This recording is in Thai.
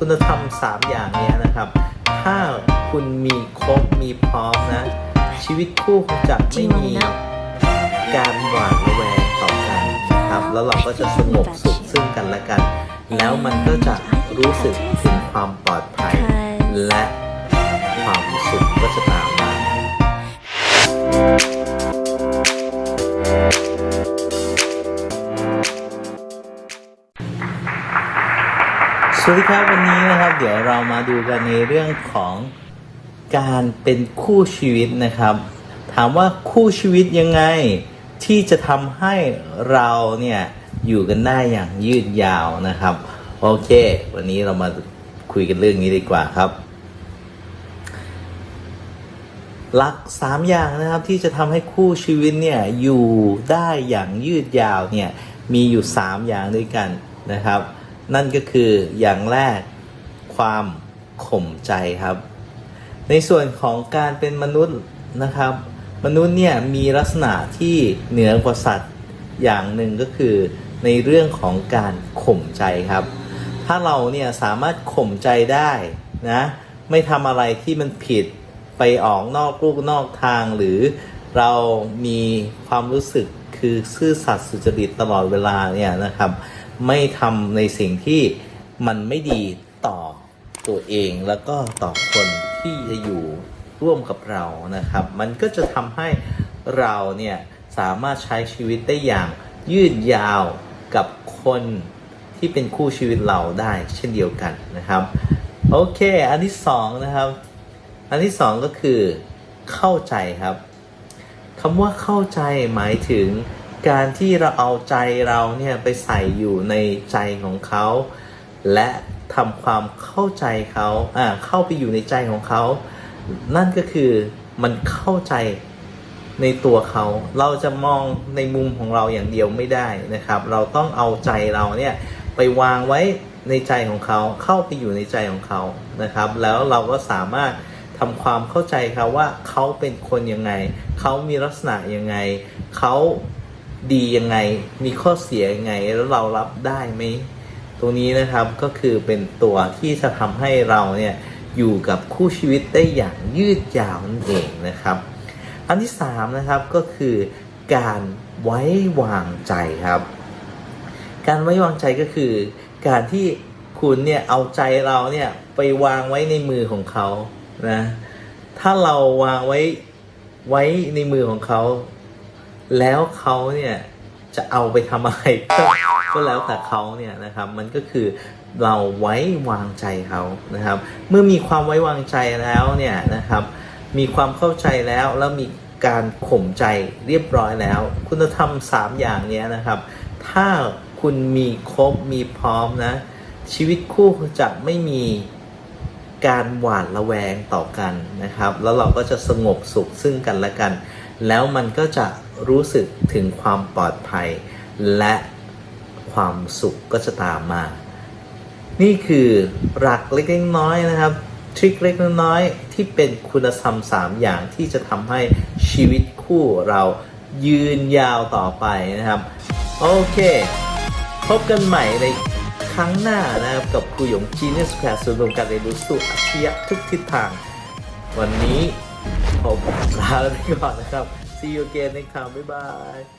คุณธรรม 3 อย่างเนี้ยนะครับ ถ้าคุณมีครบมีพร้อมนะ ชีวิตคู่คงจะไม่มีการหวาดระแวงต่อกันนะครับ แล้วเราก็จะสงบสุขซึ่งกันและกัน แล้วมันก็จะรู้สึกถึงความปลอดภัย และความสุขก็จะตามมา สวัสดีครับวันนี้นะครับ เดี๋ยวเรามาดูกันในเรื่องของการเป็นคู่ชีวิตนะครับ ถามว่าคู่ชีวิตยังไงที่จะทำให้เราเนี่ยอยู่กันได้อย่างยืดยาวนะครับ โอเค วันนี้เรามาคุยกันเรื่องนี้ดีกว่าครับ หลักสามอย่างนะครับที่จะทำให้คู่ชีวิตเนี่ยอยู่ได้อย่างยืดยาวเนี่ยมีอยู่สามอย่างด้วยกันนะครับ นั่นก็คืออย่างแรกความข่มใจครับ ในส่วนของการเป็นมนุษย์นะครับ มนุษย์เนี่ยมีลักษณะที่เหนือกว่าสัตว์อย่างหนึ่งก็คือในเรื่องของการข่มใจครับ ถ้าเราเนี่ยสามารถข่มใจได้นะไม่ทำอะไรที่มันผิดไปออกนอกลูกนอกทางหรือเรามีความรู้สึกคือซื่อสัตย์สุจริตตลอดเวลาเนี่ยนะครับ ไม่ทำในสิ่งที่มันไม่ดีต่อตัวเองแล้วก็ต่อคนที่จะอยู่ร่วมกับเรานะครับ มันก็จะทำให้เราเนี่ยสามารถใช้ชีวิตได้อย่างยืดยาวกับคนที่เป็นคู่ชีวิตเราได้เช่นเดียวกันนะครับ โอเค อันที่สองนะครับ อันที่สองก็คือเข้าใจครับคำว่าเข้าใจหมายถึง การที่เราเอาใจเราเนี่ยไปใส่อยู่ในใจของเขา และทำความเข้าใจเขาอ่าเข้าไปอยู่ในใจของเขา นั่นก็คือมันเข้าใจในตัวเขา เราจะมองในมุมของเราอย่างเดียวไม่ได้นะครับ เราต้องเอาใจเราเนี่ยไปวางไว้ในใจของเขา เข้าไปอยู่ในใจของเขานะครับ แล้วเราก็สามารถทำความเข้าใจเขาว่าเขาเป็นคนยังไง เขามีลักษณะยังไง เขา ดียังไง มีข้อเสียยังไงแล้วเรารับได้ไหมตรงนี้นะครับก็คือเป็นตัวที่จะทำให้เราเนี่ยอยู่กับคู่ชีวิตได้อย่างยืดยาวนั่นเองนะครับ อันที่สามนะครับก็คือการไว้วางใจครับ การไว้วางใจก็คือ การที่คุณเนี่ยเอาใจเราเนี่ยไปวางไว้ในมือของเขานะถ้าเราวางไว้ไว้ในมือของเขา แล้วเขาเนี่ยจะเอาไปทำอะไร ก็แล้วแต่เขาเนี่ยนะครับมันก็คือเราไว้วางใจเขานะครับ เมื่อมีความไว้วางใจแล้วเนี่ยนะครับ มีความเข้าใจแล้วแล้วมีการข่มใจเรียบร้อยแล้ว คุณธรรมสามอย่างนี้นะครับ ถ้าคุณมีครบมีพร้อมนะ ชีวิตคู่จะไม่มีการหวาดระแวงต่อกันนะครับ แล้วเราก็จะสงบสุขซึ่งกันและกัน แล้วมันก็จะ รู้สึกถึงความปลอดภัย และความสุขก็จะตามมา นี่คือหลักเล็กๆน้อยนะครับทริคเล็กน้อยที่เป็นคุณธรรม 3 อย่างที่จะทำให้ชีวิตคู่เรายืนยาวต่อไปนะครับ โอเค พบกันใหม่ในครั้งหน้านะครับ กับครูหยง Genius Square ศูนย์รวมการเรียนรู้สู่อัจฉริยะทุกทิศทาง วันนี้ผมลาไปก่อนนะครับ See you again next time บ๊ายบาย